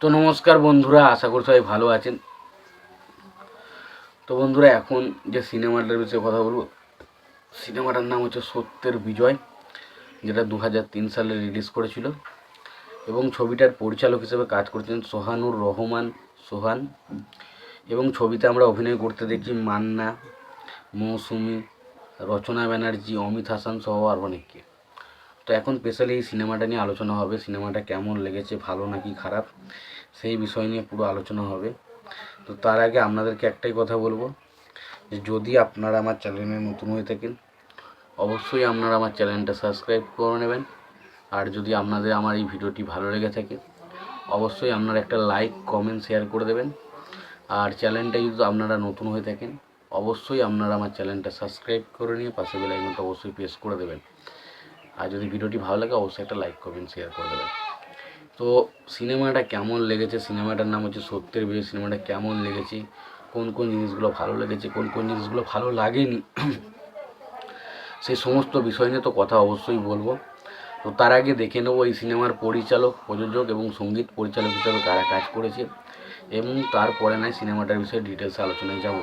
তো নমস্কার বন্ধুরা, আশা করি সবাই ভালো আছেন। তো বন্ধুরা, এখন যে সিনেমাটার বিষয়ে কথা বলব সিনেমাটার নাম হচ্ছে সত্যের বিজয়, যেটা দু হাজার তিন সালে রিলিজ করেছিল। এবং ছবিটার পরিচালক হিসেবে কাজ করছেন সোহানুর রহমান সোহান। এবং ছবিতে আমরা অভিনয় করতে দেখি মান্না, মৌসুমি, রচনা ব্যানার্জি, অমিত হাসান সহ আর অনেককে। তো এখন স্পেশালি এই সিনেমাটা নিয়ে আলোচনা হবে সিনেমাটা কেমন লেগেছে, ভালো নাকি খারাপ, সেই বিষয় নিয়ে পুরো আলোচনা হবে। তো তার আগে আপনাদেরকে একটাই কথা বলব, যে যদি আপনারা আমার চ্যানেলে নতুন হয়ে থাকেন, অবশ্যই আপনারা আমার চ্যানেলটা সাবস্ক্রাইব করে নেবেন। আর যদি আপনাদের আমার এই ভিডিওটি ভালো লেগে থাকে, অবশ্যই আপনারা একটা লাইক কমেন্ট শেয়ার করে দেবেন। আর চ্যানেলটা যদি আপনারা নতুন হয়ে থাকেন, অবশ্যই আপনারা আমার চ্যানেলটা সাবস্ক্রাইব করে নিয়ে পাশে বেল আইকনটা অবশ্যই প্রেস করে দেবেন। আর যদি ভিডিওটি ভালো লাগে, অবশ্যই একটা লাইক কমেন্ট শেয়ার করে দেবেন। তো সিনেমাটা কেমন লেগেছে? সিনেমাটার নাম হচ্ছে সত্যের বিজয় সিনেমাটা কেমন লেগেছে? কোন কোন জিনিসগুলো ভালো লেগেছে? কোন কোন জিনিসগুলো ভালো লাগেনি? সেই সমস্ত বিষয় নিয়ে তো কথা অবশ্যই বলব। তো তার আগে দেখে নেব, এই সিনেমার পরিচালক, প্রযোজক এবং সংগীত পরিচালক হিসাবে কারা কাজ করেছে এবং তারপরে নয় সিনেমাটার বিষয়ে ডিটেলসে আলোচনায় যাব।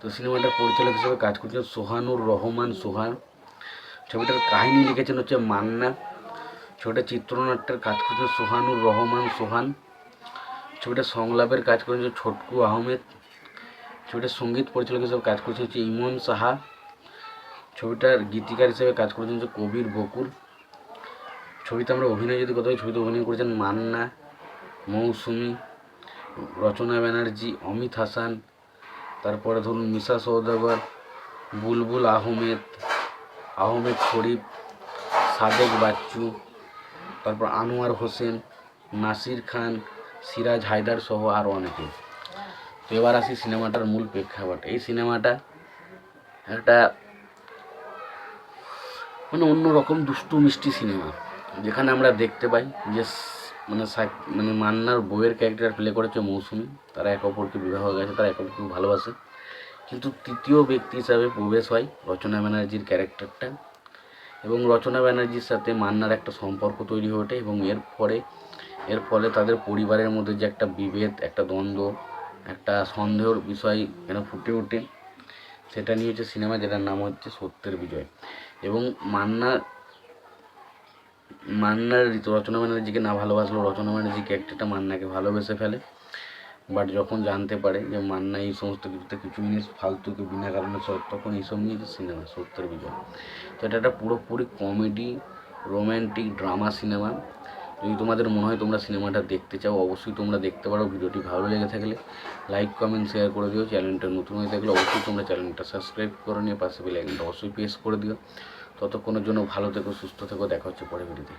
তো সিনেমাটার পরিচালক হিসেবে কাজ করছেন সোহানুর রহমান সোহান। ছবিটার কাহিনী লিখেছেন হচ্ছে মান্না। ছবিটা চিত্রনাট্যের কাজ করেছেন সোহানুর রহমান সোহান। ছবিটা সংলাপের কাজ করেছে ছোটকু আহমেদ। ছবিটার সংগীত পরিচালক হিসেবে কাজ করেছে হচ্ছে ইমন সাহা। ছবিটার গীতিকার হিসেবে কাজ করেছেন হচ্ছে কবির বকুল। ছবিতে আমরা অভিনয় যদি কথা ছবিতে অভিনয় করেছেন মান্না, মৌসুমি, রচনা ব্যানার্জি, অমিত হাসান, তারপরে ধরুন মিশা সৌদাগর বুলবুল আহমেদ আহমেদ শরীফ, সাদেক বাচ্চু, তারপর আনোয়ার হোসেন, নাসির খান, সিরাজ হায়দার সহ আরও অনেকে। তো এবার আসি সিনেমাটার মূল প্রেক্ষাপট। এই সিনেমাটা একটা মানে অন্যরকম দুষ্টু, মিষ্টি সিনেমা, যেখানে আমরা দেখতে পাই যে মানে মানে মান্নার বইয়ের ক্যারেক্টার প্লে করেছে মৌসুমি। তারা এক অপরকে বিবাহ গেছে, তারা এক অপরকে ভালোবাসে। কিন্তু তৃতীয় ব্যক্তি হিসাবে প্রবেশ হয় রচনা ব্যানার্জির ক্যারেক্টারটা এবং রচনা ব্যানার্জির সাথে মান্নার একটা সম্পর্ক তৈরি হয়ে ওঠে এবং এর পরে, এর ফলে তাদের পরিবারের মধ্যে যে একটা বিভেদ, একটা দ্বন্দ্ব, একটা সন্দেহর বিষয় যেন ফুটে ওঠে, সেটা নিয়ে হচ্ছে সিনেমা যেটার নাম হচ্ছে সত্যের বিজয়। এবং মান্না, মান্নার রচনা ব্যানার্জিকে না ভালোবাসলেও রচনা ব্যানার্জি ক্যারেক্টারটা মান্নাকে ভালোবেসে ফেলে। বাট যখন জানতে পারে যে মান্না এই সমস্ত কিছুতে কিছু জিনিস ফালতুকে, বিনা কারণে চলে তখন এইসব নিয়ে সিনেমা, সত্যের বিজয়। তো এটা একটা পুরোপুরি কমেডি রোম্যান্টিক ড্রামা সিনেমা। যদি তোমাদের মনে হয় তোমরা সিনেমাটা দেখতে চাও, অবশ্যই তোমরা দেখতে পারো। ভিডিওটি ভালো লেগে থাকলে লাইক, কমেন্ট, শেয়ার করে দিও। চ্যানেলটা নতুন হয়ে থাকলে অবশ্যই তোমরা চ্যানেলটা সাবস্ক্রাইব করে নিয়ে পাশে বেল আইকনটা অবশ্যই প্রেস করে দিও। ততক্ষণের জন্য ভালো থেকো, সুস্থ থেকো। দেখা হচ্ছে পরে ভিডিওতে।